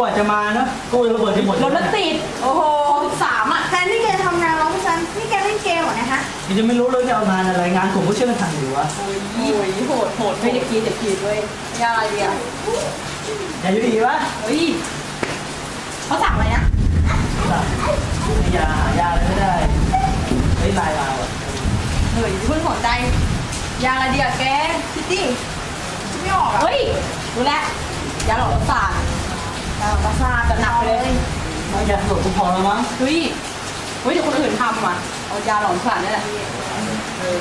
กว่าจะมาเนอะกูจะระเบิดที่หมดรถมันติด โอ้โหสามอะแทนที่แกทำงานร้องเพราะฉันนี่แกเล่นเกมเหรอนะคะยังจะไม่รู้เลยจะเอางานอะไรงานผมก็เชื่อทางอยู่วะโอ้ยโหดโหดไม่ได้กีดเดี๋ยวกีดเว้ยยาอะไรดีอะอย่าอยู่ดีวะเฮ้ยเขาสั่งอะไรนะอย่าหายาอะไรไม่ได้ไอ้ยลายมาว่ะเฮ้ยเพิ่งสนใจยาอะไรดีอะแกคิตตี้คิดไม่ออกอะเฮ้ยรู้แล้วยาหลอดประสาท ยาหลอดประสาทจะหนักไปเลยเอายาสลบกูพอแล้วมั้งเฮ้ยเฮ้ยเดี๋ยวคนอื่นทำอะเอายาหลอดประสาทนี่แหละเออ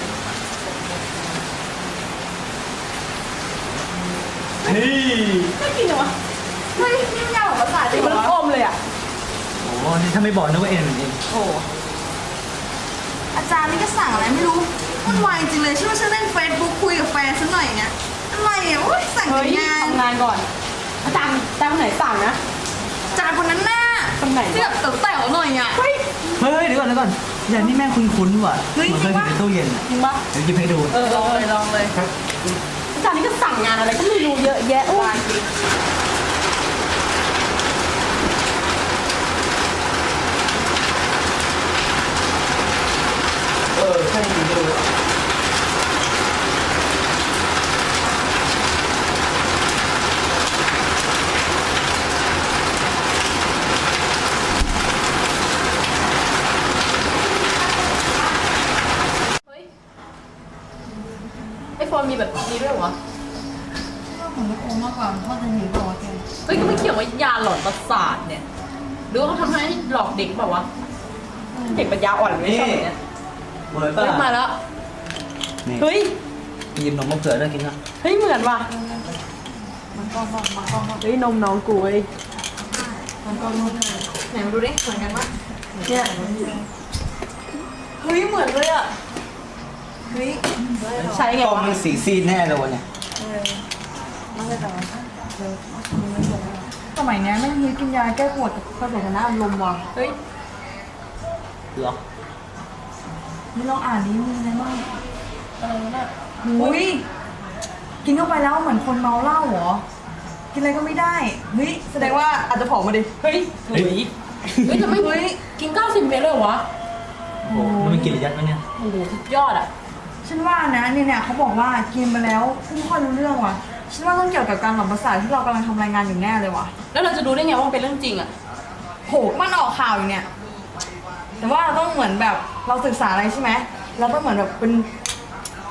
นี่ไม่กินเหรอวะเฮ้ยนี่มันยาหลอกประสาทจริงมันเหรออมเลยอะโอ้โหนี่ถ้าไม่บอกนึกว่าเอ็นเองโอ้อาจารย์นี่ก็สั่งอะไรไม่รู้วุ่นวายจริงเลยชื่อว่าฉันเล่นเฟซบุ๊กคุยกับแฟนซะหน่อยเนี่ยอะไรอะโอ๊ยสั่งเฮ้แต่ยงานทำงานก่อนอา จารย์อาจารย์คนไหนสั่งนะอาจารย์คนนั้นหน้าคนไหนที่แบบแต๋วๆหน่อยอะ เฮ้ย เฮ้ยเดี๋ยวก่อนเดี๋ยวก่อนอย่างนี้แม่งคุ้นๆว่ะเฮ้ย เหมือนเคยจริงเห็นปะในตู้เย็นอะจริงปะเดี๋ยวหยิบให้ดูเออลองเลยลองเลยอาจารย์นี่ก็สั่งงานอะไรก็ไม่รู้เยอะแยะโอ้ย เออใช่จริงดู เฮ้ยไอโฟนมีแบบนี้ด้วยเหรอ ผมไม่โอมากกว่าพ่อจะเห็นตัวแก เฮ้ยก็ไม่เกี่ยวว่ายาหลอนประสาทเนี่ยหรือว่าเขาทำให้หลอก เด็กเปล่าวะเด็กปัญญาอ่อนไม่ชอบแบบเนี้ยเหมือนเฮ้ป่ะยมาแล้ว นี่เฮ้ย หยิบนมมะเขือด้วยกินนะเฮ้ยเหมือนว่ะมันก็บอกมันก็บอกเฮ้ยนมน้องกูเว้ยมันก็บอกไหนมาดูดิเหมือนกันปะเนี่ยเฮ้ยเหมือนเลยอะเฮ้ยใช้ไงกล้องวะมันสีซีดแน่เลยวันเนี่ยเออไม่ใช่แต่ว่าเออ สมัยเนี้ยไม่มีกินยาแก้ปวดกับผสมกับน้ำอารมณ์ว่ะเฮ้ยเหรอนี่ลองอ่านดิมีอะไรบ้างอะไรวะน่ะหุยกินเข้าไปแล้วเหมือนคนเมาเหล้าเหรอ กินอะไรก็ไม่ได้เฮ้ยแสดงว่าอาจจะผอมมาดิเฮ้ยเฮ้ยเฮ้ยจะไม่เฮ้ยกิน 90 เมตรเลยเหรอวะโอ้โหแล้วมันกินระยะวะเนี่ยโอ้โหสุดยอดอะ ฉันว่านะเนี่ยเนี่ยเขาบอกว่ากินไปแล้วไม่ค่อยรู้เรื่องว่ะ ฉันว่าต้องเกี่ยวกับการหลอมประสาทที่เรากำลังทำรายงานอยู่แน่เลยว่ะ แล้วเราจะรู้ได้ไงว่ามันเป็นเรื่องจริงอะ โห มันออกข่าวอยู่เนี่ย แต่ว่าเราต้องเหมือนแบบเราศึกษาอะไรใช่ไหมเราต้องเหมือนแบบเป็น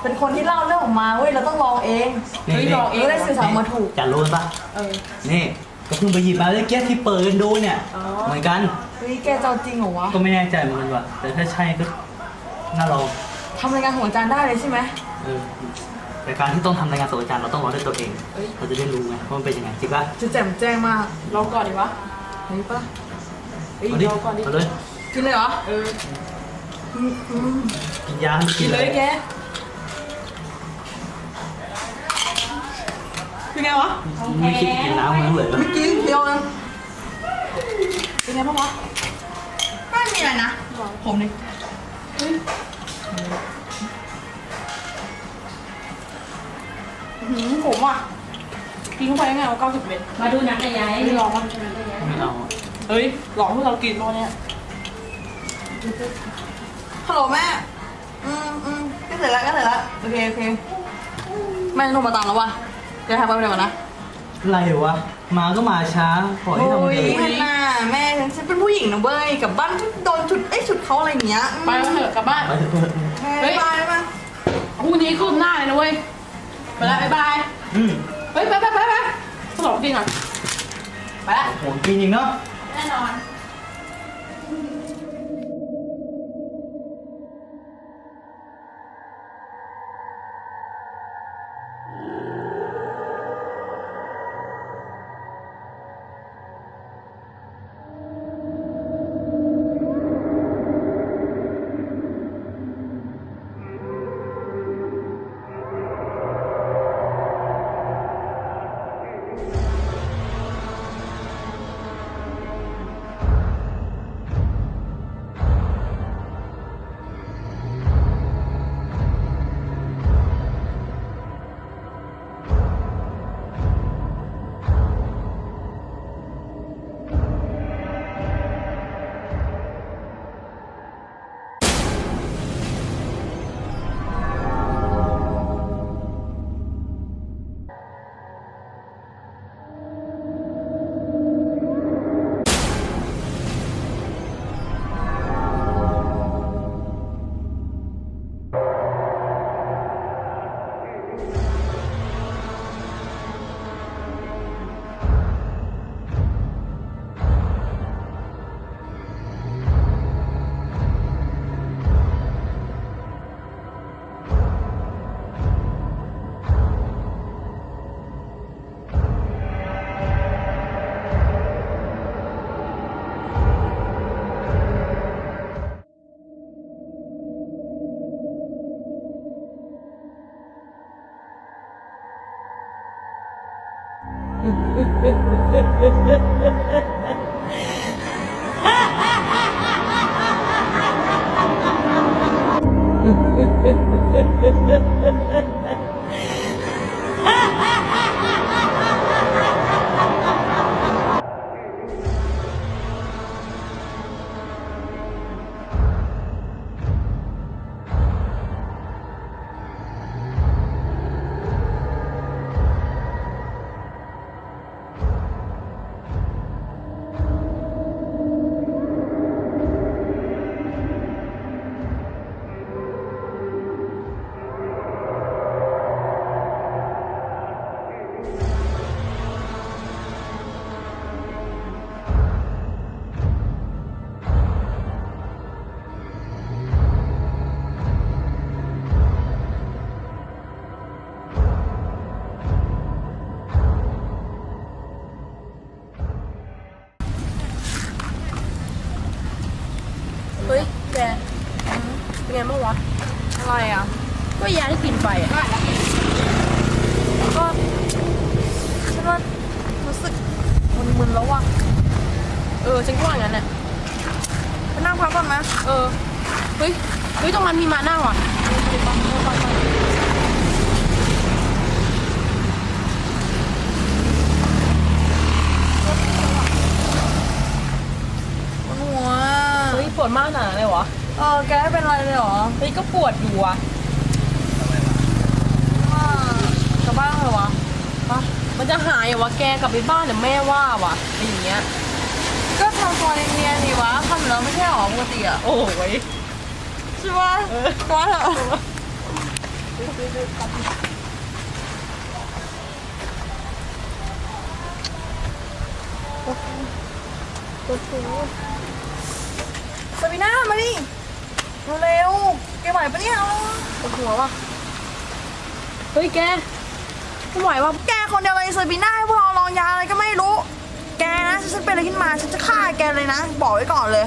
เป็นคนที่เล่าเรื่องออกมาเว้ย เราต้องลองเองเฮ้ยลองเองเราได้สื่อสารมาถูก จะรู้ปะเออ นี่ก็เพิ่งไปหยิบมาเลยแก้ที่เปิดดูเนี่ย อ๋อ เหมือนกันเฮ้ย แกจะเอาจริงเหรอวะก็ไม่แน่ใจเหมือนกันว่ะแต่ถ้าใช่ก็น่าลองทำรายงานของอาจารย์ได้เลยใช่ไหมเออ แต่การที่ต้องทำรายงานส่งอาจารย์เราต้องรอด้วยตัวเองเฮ้ย เราจะได้รู้ไงว่ามันเป็นยังไงจริงปะจะแจ่มแจ้งมากลองก่อนดีวะเฮ้ยปะเฮ้ยเอาดิลองก่อนดิเอาเลยกินเลยเหรอ เออกินยาให้มันกิกินนเลเลยยแกเป็นไงวะ ไม่คิดกินน้ำมันเลยไม่กินเคี้ยวนะเป็นไงบ้างวะไม่มีอะไรนะ ผมนี่ หืมผมอะกินเข้าไปยังไงวะ90เมตรมาดูหนังกับยายไม่ลองมั้งไม่เอาเฮ้ยหลอกพวกเรากินตอนเนี้ยฮัลโหลแม่ อืมอืมก็เสร็จแล้วก็เสร็จแล้วโอเคโอเคแม่โทรมาตามแล้วว่ะเดี๋ยวทำไปเดี๋ยวก่อนนะอะไรวะ มาก็มาช้าปล่อยให้ทำโอ้คนยเดียวฮันน่าแม่ฉันเป็นผู้หญิงนะเว้ยกลับบ้านโดนจุดเอ้ยจุดเขาอะไรอย่างเงี้ยไปกันเถอะกลับบ้าน ไปเถอะเพื่อนแม่บายบายพรุ่งนี้คืบหน้าเลยนะเว้ย ไปแล้วบ๊ายบายอืมเฮ้ยไปไปไปไปสลบกินก่อนไปละโหกินจริงเนาะ แน่นอน พักก่อนไหมเออ เฮ้ย เฮ้ย ตรงนั้นมีมานั่งว่ะปวดหัวเฮ้ยปวดมากขนาดนั้นเลยวะเออ แกไม่เป็นไรเลยเหรอเฮ้ยก็ปวดอยู่อะว่ากลับบ้านเถอะวะปะมันจะหายเหรอวะแกกลับไปบ้านเดี๋ยวแม่ว่าว่ะอะไรอย่างเงี้ย ก็ทำตัวเนียนๆดีวะทำอยู่แล้วไม่ใช่หรอ ปกติอะโอ้ยใช่ปะเออกลับบ้านเถอะสวิน่ามาดิเร็วๆแกไหวปะเนี่ยเอาปวดหัวว่ะเฮ้ยแกไม่ไหวว่ะแกคนเดียวเลยสวิน่าให้พวกเราลองยาอะไรก็ไม่รู้ แกนะถ้าฉันเป็นอะไรขึ้นมาฉันจะฆ่าแกเลยนะ บอกไว้ก่อนเลย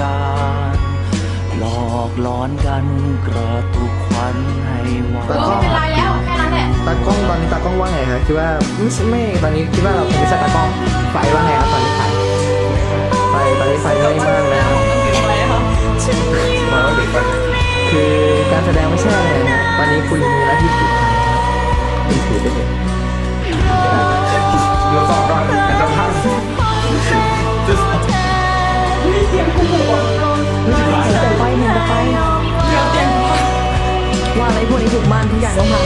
การ หลอกหลอนกันกระตุกควันให้หวาเออไม่เป็นไรแล้ว แค่นั้นแหละ ตากล้องตอนนี้ตากล้องว่าไงครับคิดว่าไม่ใช่ไม่ตอนนี้คิดว่าเราคงไม่ใช่ตากล้องไฟว่าไงครับตอนนี้ไฟไฟตอนนี้ไฟไม่มากแล้วคือการแสดงไม่ใช่อะไรนะตอนนี้คุณมีหน้าที่ถือไฟคุณถือไปเลยเดี๋ยวสอบก่อนกันจะพัง แต่ไฟเห็นแต่ไฟว่าอะไรพวกนี้ถูกบ้านทุกอย่างต้องพัง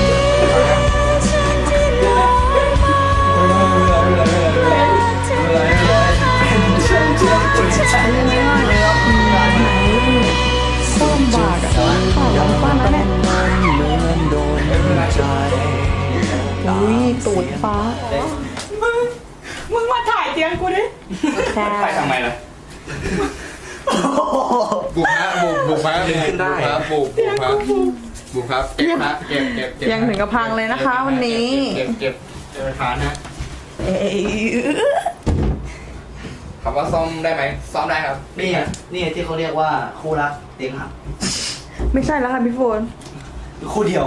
ส้มบากอะฝ่าหลังฟ้าแล้วแหละอุ้ยตูดฟ้า มึง มึงมาถ่ายเตียงกูดิ ใช่ ไปทำไมล่ะ บุกฮะบุกบุกฮะบุกครับบุกบุกครับบุกครับเก็บฮะเก็บเก็บเก็บยังถึงกับพังเลยนะคะวันนี้ เก็บเก็บเก็บฐานฮะเอ้ยคำว่าซ่อมได้ไหมซ่อมได้ครับนี่ไงนี่ไงที่เขาเรียกว่าคู่รักเตียงหักไม่ใช่แล้วค่ะพี่โฟนคู่เดียว